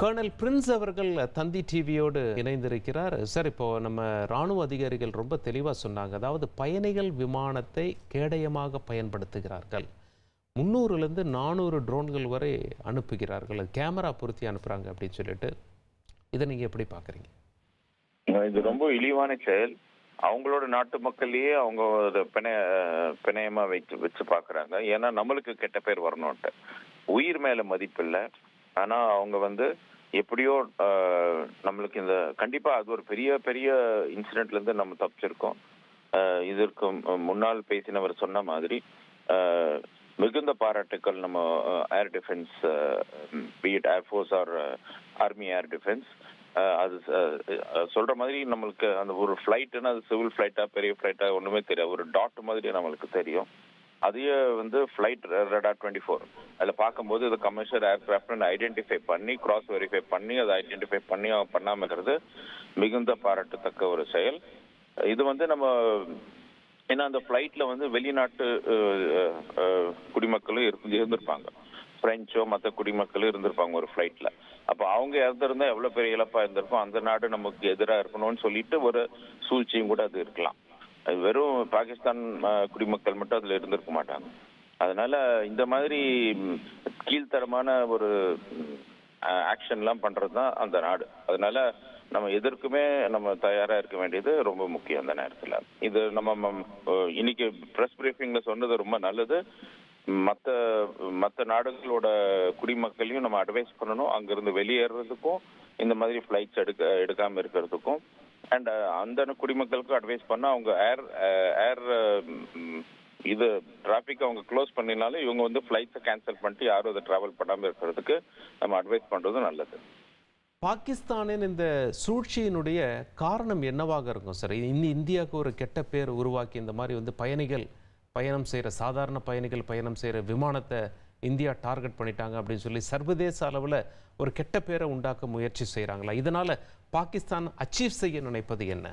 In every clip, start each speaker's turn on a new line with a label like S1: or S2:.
S1: Kernel Prince அவர்கள் தந்தி டிவியோடு இணைந்திருக்கிறார். Sir இப்போ நம்ம ராணுவ அதிகாரிகள் ரொம்ப தெளிவாக சொன்னாங்க. அதாவது பயணிகள் விமானத்தை கேடயமாக பயன்படுத்துகிறார்கள். முந்நூறுலேருந்து நானூறு ட்ரோன்கள் வரை அனுப்புகிறார்கள். அது கேமரா பொருத்தி அனுப்புகிறாங்க அப்படின்னு சொல்லிட்டு. இதை நீங்கள் எப்படி பார்க்குறீங்க
S2: இது ரொம்ப இழிவான செயல். அவங்களோட நாட்டு மக்களையே அவங்க அதை பிணை பிணையமா வச்சு வச்சு பாக்குறாங்க. ஏன்னா நம்மளுக்கு கெட்ட பேர் வரணும்ன்ட்டு. உயிர் மேல மதிப்பு ஆனால் அவங்க வந்து எப்படியோ நம்மளுக்கு இந்த கண்டிப்பாக அது ஒரு பெரிய பெரிய இன்சிடென்ட்லேருந்து நம்ம தப்பிச்சிருக்கோம். இதற்கு முன்னால் பேசினவர் சொன்ன மாதிரி மிகுந்த பாராட்டுக்கள் நம்ம air defence BEd air force or army air defence அது சொல்ற மாதிரி நம்மளுக்கு அந்த ஒரு ஃப்ளைட்டுன்னா அது சிவில் ஃப்ளைட்டா பெரிய ஃப்ளைட்டா ஒன்றுமே தெரியாது. ஒரு டாட் மாதிரி நம்மளுக்கு தெரியும். அதையே வந்து ஃப்ளைட் ரெடார் டுவெண்ட்டி ஃபோர் அதில் பார்க்கும்போது இது கமர்ஷியல் ஏர்கிராஃப்ட்னு ஐடென்டிஃபை பண்ணி கிராஸ் வெரிஃபை பண்ணி அதை ஐடென்டிஃபை பண்ணி அவங்க பண்ணாம இருக்கிறது மிகுந்த பாராட்டத்தக்க ஒரு செயல். இது வந்து நம்ம ஏன்னா அந்த ஃப்ளைட்டில் வந்து வெளிநாட்டு குடிமக்களும் இருந்து இருந்திருப்பாங்க. பிரெஞ்சோ மற்ற குடிமக்களும் இருந்திருப்பாங்க ஒரு ஃப்ளைட்டில் அப்போ அவங்க இறந்துருந்தா எவ்வளோ பெரிய இழப்பாக இருந்திருக்கும்? அந்த நாடு நமக்கு எதிராக இருக்கணும்னு சொல்லிட்டு ஒரு சூழ்ச்சியும் கூட அது இருக்கலாம். அது வெறும் பாகிஸ்தான் குடிமக்கள் மட்டும் அதுல இருந்திருக்க மாட்டாங்க. அதனால இந்த மாதிரி கீழ்த்தரமான ஒரு ஆக்ஷன்லாம் பண்ணுறது தான் அந்த நாடு. அதனால நம்ம எதற்குமே நம்ம தயாரா இருக்க வேண்டியது ரொம்ப முக்கியம் அந்த நேரத்துல. இது நம்ம இன்னைக்கு ப்ரெஸ் பிரீஃபிங்ல சொன்னது ரொம்ப நல்லது. மற்ற மற்ற நாடுகளோட குடிமக்களையும் நம்ம அட்வைஸ் பண்ணணும். அங்கிருந்து வெளியேறதுக்கும் இந்த மாதிரி ஃப்ளைட்ஸ் எடுக்க எடுக்காம இருக்கிறதுக்கும். அண்ட் uh, அந்த குடிமக்களுக்கும் அட்வைஸ் பண்ணால் அவங்க ஏர் ஏர் uh, uh, இது டிராஃபிக் அவங்க க்ளோஸ் பண்ணினாலும் இவங்க வந்து ஃப்ளைட்ஸை கேன்சல் பண்ணிட்டு யாரும் அதை டிராவல் பண்ணாமல் இருக்கிறதுக்கு நம்ம அட்வைஸ் பண்ணுறது நல்லது.
S1: பாகிஸ்தானின் இந்த சூழ்ச்சியினுடைய காரணம் என்னவாக இருக்கும் சார்? இன்னி இந்தியாவுக்கு ஒரு கெட்ட பேர் உருவாக்கி இந்த மாதிரி வந்து பயணிகள் பயணம் செய்கிற சாதாரண பயணிகள் பயணம் செய்கிற விமானத்தை இந்தியா டார்கெட் பண்ணிட்டாங்க அப்படின்னு சொல்லி சர்வதேச அளவில் ஒரு கெட்ட பேரை உண்டாக்க முயற்சி செய்கிறாங்களா இதனால் பாகிஸ்தான் அச்சீவ் செய்ய நினைப்பது என்ன?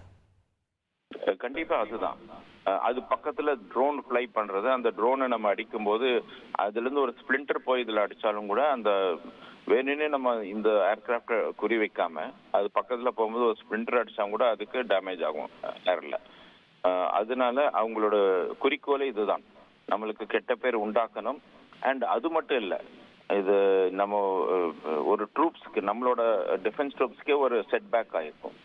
S2: கண்டிப்பாக அதுதான். அது பக்கத்துல ட்ரோன் ஃப்ளை பண்றது. அந்த ட்ரோனை நம்ம அடிக்கும் போது அதுல இருந்து ஒரு ஸ்பிளிண்டர் போய் இதுல அடிச்சாலும் கூட அந்த வேணும்னே நம்ம இந்த ஏர்கிராஃப்ட குறி வைக்காம அது பக்கத்துல போகும்போது ஒரு ஸ்பிளிண்டர் அடிச்சா கூட அதுக்கு டேமேஜ் ஆகும் ஏர்ல அதனால அவங்களோட குறிக்கோளே இதுதான். நம்மளுக்கு கெட்ட பேர் உண்டாக்கணும். அண்ட் அது மட்டும் இல்லை இது நம்ம ஒரு ட்ரூப்ஸ்க்கு நம்மளோட டிஃபென்ஸ் ட்ரூப்ஸ்க்கே ஒரு செட் பேக் ஆயிருக்கும்.